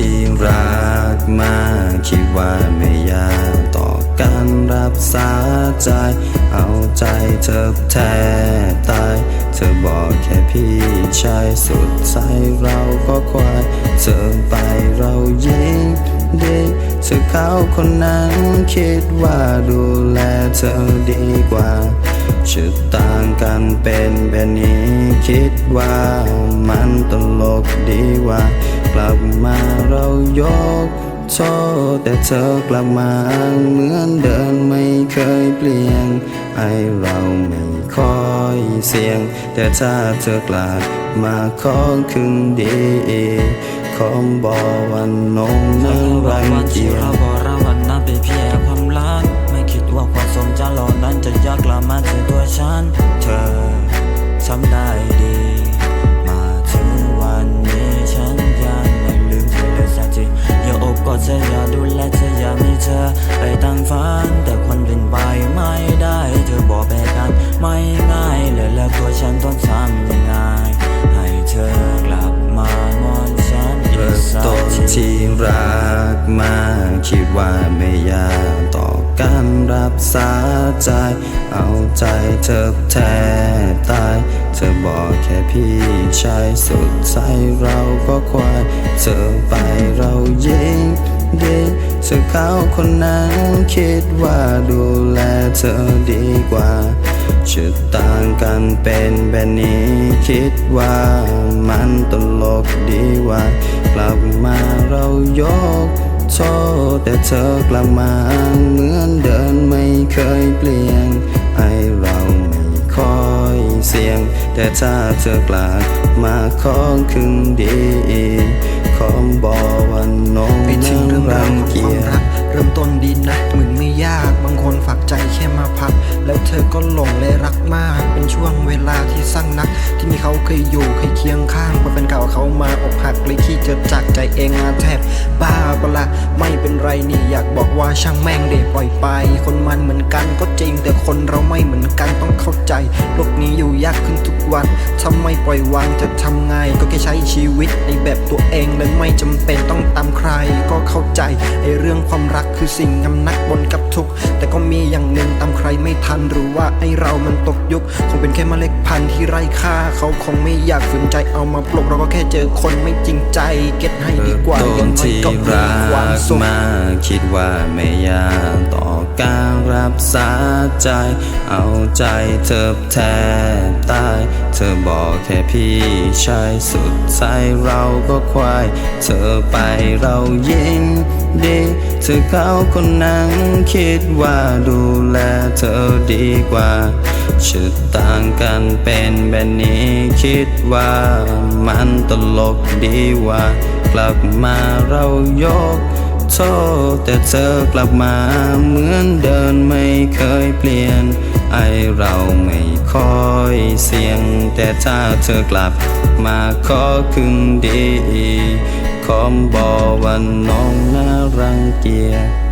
ที่รักมากคิดว่าไม่ยากต่อการรับสาใจ เอาใจเธอแทบตายเธอบอกแค่พี่ชายสุดใจเราก็ควายเธอไปเรายิ่งดีเธอเขาคนนั้นคิดว่าดูแลเธอดีกว่าชุดต่างกันเป็นแบบนี้คิดว่ามันตลกดีว่า ลับมาเรายกโทษแต่เธอกลับมาเหมือนเดิมไม่เคยเปลี่ยนไอเราไม่ค่อยเสี่ยง แต่ถ้าเธอกลับมาขอคืนดีขอบอวันนงไม่รังเกียจเราบอราวันนั้นเป็นเพียงความรักไม่คิดว่าความทรงจำเหล่านั้นจะยากลับมาถึงตัวฉัน เธอทำได้ดี กอดเธออย่าดูแลเธออย่ามีเธอไปตั้งฝันแต่คนเป็นไปไม่ได้ เธอบอกไปกันไม่ง่ายเลยแล้วตัวฉันต้องทำยังไงให้เธอกลับมามองฉันเริ่มต้นที่รักมากคิดว่าไม่ยากต่อการรับสาใจ เอาใจเธอแท บอกแค่พี่ชายสุดใจเราก็ควายเธอไปเรายิงดีเธอเขาคนนั้นคิดว่าดูแลเธอดีกว่าชุดต่างกันเป็นแบบนี้คิดว่ามันตลกดีว่ากลับมาเรายกโทษแต่เธอกลับมาเหมือนเดิมไม่เคยเปลี่ยนไอเรา แต่ถ้าเธอกลับมาขอคืนดีขอบอกวันน้องไปถึงเรื่องราวของเกีความยรัก เริ่มต้นดีนะเหมือนไม่ยากบางคนฝากใจแค่มาพัก แล้วเธอก็หลงและรักมาก เป็นช่วงเวลาที่สั้นนัก ที่มีเขาเคยอยู่เคยเคียงข้างพอเป็นเก่าเขามาอกหักเลยขี้เจอจากใจเองอาแทบบ้าปะละไม่เป็นไรนี่อยากบอกว่าช่างแม่งเดปล่อยไป คนมันเหมือนกันก็จริงแต่คนเราไม่เหมือนกันต้องเข้า ใจโลกนี้อยู่ยากขึ้นทุกวันทำไมปล่อยวางจะทำไง ก็แค่ใช้ชีวิตในแบบตัวเองและไม่จำเป็นต้องตามใคร ก็เข้าใจไอเรื่องความรักคือสิ่งงำนักบนกับทุก แต่ก็มีอย่างหนึ่งตามใครไม่ทันหรือว่าไอ้เรามันตกยุค คงเป็นแค่เมล็ดพันธุ์ที่ไร้ค่า เขาคงไม่อยากฝืนใจเอามาปลุกเราก็แค่เจอคนไม่จริงใจเก็ตให้ กว่าต้อย่างน้อยที่ก็มีรัความกสุขมาคิดว่าไม่ยากต่อการรับสาใจ เอาใจเธอแทบตายเธอบอกแค่พี่ชายสุดใจเราก็ควาย เธอไปเรายิงดีเธอเขาคนนั้นคิดว่าดูแลเธอดีกว่าชุดต่างกันเป็นแบบนี้คิดว่ามันตลกดีว่า กลับมาเรายกโทษแต่เธอกลับมาเหมือนเดินไม่เคยเปลี่ยน ไอเราไม่ค่อยเสี่ยง แต่ถ้าเธอกลับมาขอคืนดี ขอมบอกว่าน้องน่ารังเกียจ